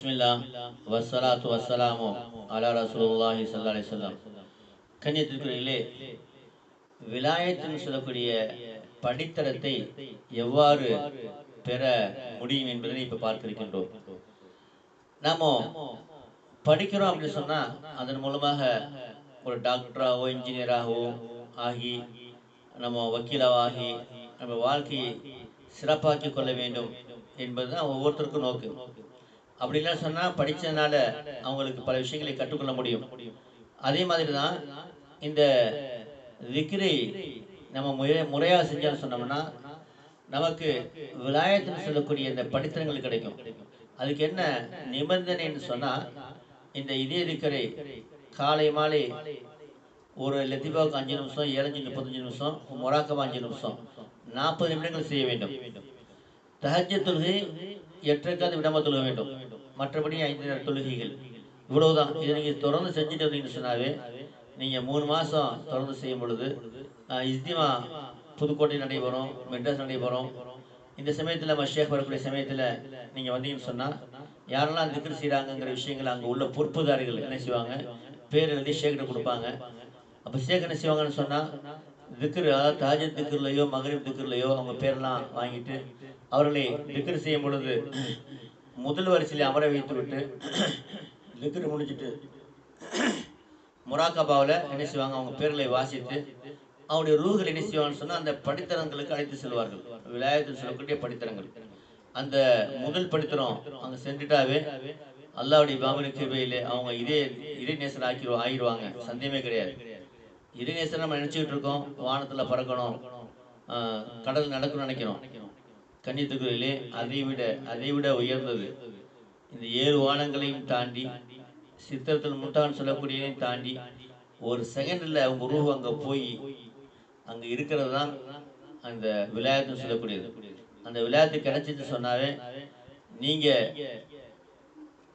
பிஸ்மில்லா வஸ்ஸலாத்து அலா ரசூலுல்லாஹி கண்ணியத்திற்குரியலே சொல்லக்கூடிய படித்தரத்தை எவ்வாறு பெற முடியும் என்பதை இப்போ பார்க்க இருக்கின்றோம் நாம படிக்கிறோம் அப்படின்னு சொன்னா அதன் மூலமாக ஒரு டாக்டராகவோ இன்ஜினியராகவோ ஆகி நம்ம வக்கீலாவோ நம்ம வாழ்க்கையை சிறப்பாக்கி கொள்ள வேண்டும் என்பதுதான் ஒவ்வொருத்தருக்கும் நோக்கு. அப்படிலாம் சொன்னால் படித்ததுனால அவங்களுக்கு பல விஷயங்களை கற்றுக்கொள்ள முடியும். அதே மாதிரி தான் இந்த விக்ரை நம்ம முறை முறையாக செஞ்சாலும் சொன்னோம்னா நமக்கு விலாயத்துன்னு சொல்லக்கூடிய இந்த படித்திரங்கள் கிடைக்கும். அதுக்கு என்ன நிபந்தனைன்னு சொன்னால் இந்த இதே திக்கரை காலை மாலை ஒரு லத்திபாவுக்கு அஞ்சு நிமிஷம் ஏழஞ்சு முப்பத்தஞ்சு நிமிஷம் மொராக்கமா அஞ்சு நிமிஷம் நாற்பது நிமிடங்கள் செய்ய வேண்டும். தஹஜ்ஜத் தொழுகை எட்டரைக்காவது விடாம தொழுக வேண்டும். மற்றபடி ஐந்து நேர தொழுகைகள். இவ்வளவுதான். இதை நீங்கள் தொடர்ந்து செஞ்சுட்டு வந்தீங்கன்னு சொன்னாவே நீங்கள் மூணு மாதம் தொடர்ந்து செய்யும் பொழுது இஸ்திமா புதுக்கோட்டை நடைபெறும் மெட்ராஸ் நடைபெறும் இந்த சமயத்தில் நம்ம ஷேக் வரக்கூடிய சமயத்தில் நீங்கள் வந்தீங்கன்னு சொன்னால் யாரெல்லாம் திக்ர் செய்கிறாங்கங்கிற விஷயங்கள் அங்கே உள்ள பொறுப்புதாரிகள் என்ன செய்வாங்க? பேர் எழுதி ஷேக்கிட்ட கொடுப்பாங்க. அப்போ ஷேக் என்ன செய்வாங்கன்னு சொன்னால் திக்ரு அதாவது தாஜத் திக்ருலையோ மகரீப் திக்ருலையோ அவங்க பேரெல்லாம் வாங்கிட்டு அவர்களை லிக்கர் செய்யும் பொழுது முதல் வரிசையில் அமர வைத்து விட்டு லிக்கர் முடிஞ்சிட்டு முராக்கபாவில் என்ன செய்வாங்க? அவங்க பேர்களை வாசித்து அவருடைய ரூகள் என்ன செய்வாங்கன்னு சொன்னால் அந்த படித்தரங்களுக்கு அழைத்து செல்வார்கள். விளையாட்டு சொல்லக்கூடிய படித்தரங்கள். அந்த முதல் படித்தரம் அங்கே சென்றுட்டாவே அல்லாவுடைய பாமனி கிருபையிலே அவங்க இதே இறைநேசர் ஆக்கிடுவோம் ஆகிடுவாங்க சந்தேகமே கிடையாது. இறைநேசர் நம்ம நினச்சிக்கிட்டு இருக்கோம். வானத்தில் பறக்கணும். கடல் நடக்கணும்னு நினைக்கிறோம். கன்னித்துக்குறையிலே அதைவிட விட அதை விட உயர்ந்தது. இந்த ஏழு வானங்களையும் தாண்டி சித்திரத்தில் முட்டான்னு சொல்லக்கூடியதையும் தாண்டி ஒரு செகண்டில் அவங்க உருவம் அங்கே போய் அங்கே இருக்கிறது தான் அந்த விளையாட்டுன்னு சொல்லக்கூடியது. அந்த விளையாட்டு கிடைச்சிட்டு சொன்னாவே நீங்கள்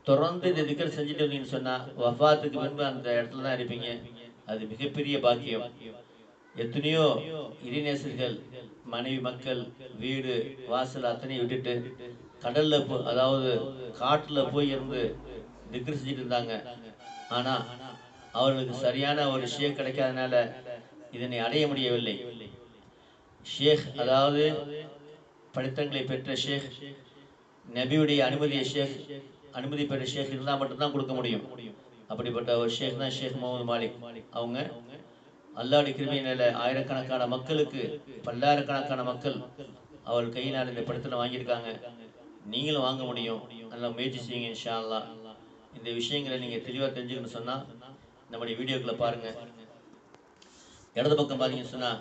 தொடர்ந்து இந்த திக்கர் செஞ்சுட்டு வந்தீங்கன்னு சொன்னால் வஃபாத்துக்கு பின்பு அந்த இடத்துல தான் இருப்பீங்க. அது மிகப்பெரிய பாக்கியம். எத்தனையோ இறைநேசர்கள் மனைவி மக்கள் வீடு வாசல் அத்தனையும் விட்டுட்டு கடல்ல போ அதாவது காட்டுல போய் இருந்து திக்ரு செஞ்சுட்டு இருந்தாங்க. ஆனா அவர்களுக்கு சரியான ஒரு ஷேக் கிடைக்காதனால இதனை அடைய முடியவில்லை. ஷேக் அதாவது படித்தங்களை பெற்ற ஷேக் நபியுடைய அனுமதியை ஷேக் அனுமதி பெற்ற ஷேக் இருந்தால் மட்டும்தான் கொடுக்க முடியும். அப்படிப்பட்ட ஒரு ஷேக் தான் ஷேக் முகமது மாலிக். அவங்க அல்லாடி கிருமியினால ஆயிரக்கணக்கான மக்களுக்கு பல்லாயிரக்கணக்கான மக்கள் அவர் கையினால் இந்த படத்தில் வாங்கியிருக்காங்க. நீங்களும் வாங்க முடியும். நல்லா முயற்சி செய்யுங்க இன்ஷா அல்லாஹ் இந்த விஷயங்களை நீங்கள் தெளிவாக தெரிஞ்சுக்கணும்னு சொன்னால் நம்முடைய வீடியோக்களை பாருங்கள் இடது பக்கம் பார்த்தீங்கன்னு சொன்னால்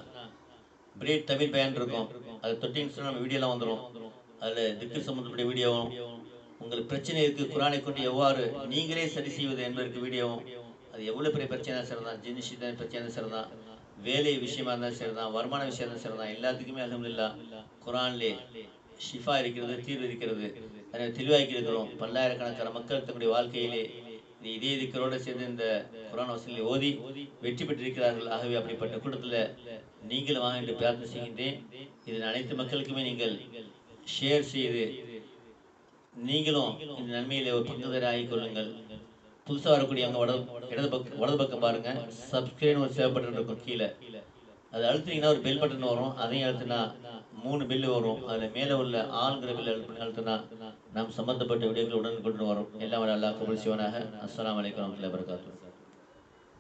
பிரேட் தமிழ் பயன் இருக்கும். அதை தொட்டிங்கன்னு சொன்னால் நம்ம வீடியோலாம் வந்துடும் அதில் திக்கு சம்மந்தப்பட்ட வீடியோவும் உங்களுக்கு பிரச்சனை இருக்குது குரானை கொண்டு எவ்வாறு நீங்களே சரி செய்வது என்பதற்கு வீடியோவும் அது எவ்வளோ பெரிய பிரச்சனை சரிதான். ஜின் விஷயத்தான் பிரச்சனை சரிதான். வேலை விஷயமா இருந்தாலும் சரிதான். வருமான விஷயம் இருந்தாலும் சரிதான். எல்லாத்துக்குமே அலமதுல்லா குரான்லே ஷிஃபா இருக்கிறது தீர்வு இருக்கிறது. அதை தெளிவாக்கி இருக்கிறோம் பல்லாயிரக்கணக்கான மக்கள் தன்னுடைய வாழ்க்கையிலே நீ இதே இருக்கிறோட சேர்ந்து இந்த குரான் வசதியை ஓதி வெற்றி பெற்றிருக்கிறார்கள். ஆகவே அப்படிப்பட்ட கூட்டத்தில் நீங்களும் வாங்க என்று பிரார்த்தனை செய்கின்றேன். இதன் அனைத்து மக்களுக்குமே நீங்கள் ஷேர் செய்து நீங்களும் இந்த நன்மையிலே ஒரு பங்குதராகிக் கொள்ளுங்கள். புதுசாக வரக்கூடிய அங்கே வட இடது பக்கம் வலது பக்கம் பாருங்க. சப்ஸ்கிரைப் ஒரு சேவ் பட்டன் இருக்கும் கீழே. அது அழுத்தினீங்கன்னா ஒரு பெல் பட்டன் வரும். அதையும் அழுத்தினா மூணு பில்லு வரும். அதில் மேலே உள்ள ஆளுங்கிற பில் அழுத்தி அழுத்தினா நாம் சம்மந்தப்பட்ட விடயங்கள் உடனுக்குடன் வரும். எல்லாம் நல்லா அல்லாஹ் கபூல் சிவனாக. அஸ்ஸலாமு அலைக்கும் வரமத்துல்லாஹி வபரகாத்துஹு.